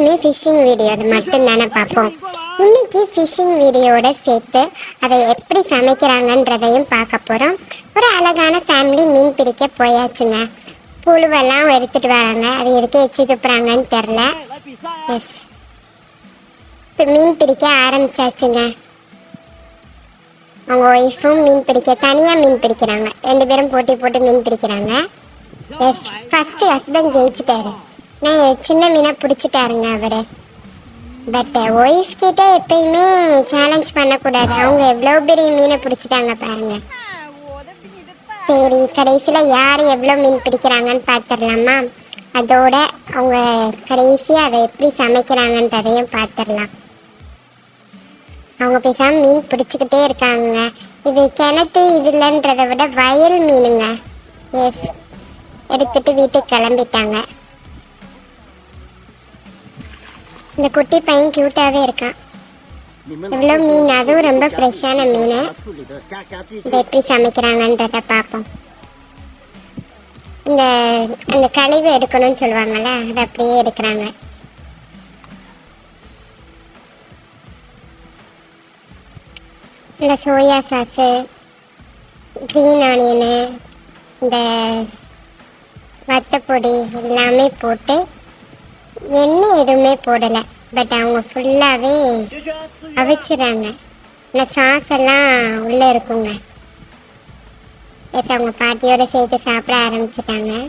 எப்பயுமே fishing video அது மட்டும் தானே பார்ப்போம். இன்னைக்கு ஃபிஷ்ஷிங் வீடியோவோட சேர்த்து அதை எப்படி சமைக்கிறாங்கன்றதையும் பார்க்க போகிறோம் ஒரு அழகான ஃபேமிலி மீன் பிடிக்க போயாச்சுங்க. புழுவெல்லாம் எடுத்துகிட்டு வராங்க. அது எதுக்கு எச்சி துப்புறாங்கன்னு தெரில எஸ் இப்போ மீன் பிடிக்க ஆரம்பிச்சாச்சுங்க. அவங்க ஒய்ஃபும் மீன் பிடிக்க தனியாக மீன் பிடிக்கிறாங்க. ரெண்டு பேரும் போட்டி போட்டு மீன் பிடிக்கிறாங்க. எஸ் ஃபஸ்ட்டு ஹஸ்பண்ட் ஜெயிச்சுட்டாரு. நான் சின்ன மீனை பிடிச்சிட்டாருங்க அவர். பட் ஒய்ஃப் கிட்ட எப்பயுமே சேலஞ்ச் பண்ணக்கூடாது. அவங்க எவ்வளோ பெரிய மீனை பிடிச்சிட்டாங்க பாருங்க. சரி கடைசியில் யார் எவ்வளோ மீன் பிடிக்கிறாங்கன்னு பார்த்துடலாமா அதோட அவங்க கடைசியாக அதை எப்படி சமைக்கிறாங்கன்றதையும் பார்த்துடலாம் அவங்க பேசாமல் மீன் பிடிச்சிக்கிட்டே இருக்காங்க. இது கிணத்து இதுலன்றதை விட வயல் மீனுங்க. எஸ் எடுத்துட்டு வீட்டுக்கு கிளம்பிட்டாங்க. இந்த குட்டி பையன் க்யூட்டாகவே இருக்கான். இவ்வளோ மீன் அதுவும் ரொம்ப ஃப்ரெஷ்ஷான மீன். இதை எப்படி சமைக்கிறாங்கன்றத பார்ப்போம் இந்த அந்த கழிவு எடுக்கணும்னு சொல்லுவாங்கல்ல அதை அப்படியே எடுக்கிறாங்க. இந்த சோயா சாஸு க்ரீன் ஆனியனு இந்த வத்தப்பொடி எல்லாமே போட்டு எண்ணெய் எதுவுமே போடலை. பட் அவங்க ஃபுல்லாகவே அவிச்சிடுறாங்க. இந்த சாஸ் எல்லாம் உள்ளே இருக்குங்க. எஸ் அவங்க பாட்டியோட சேர்த்து சாப்பிட ஆரம்பிச்சிட்டாங்க.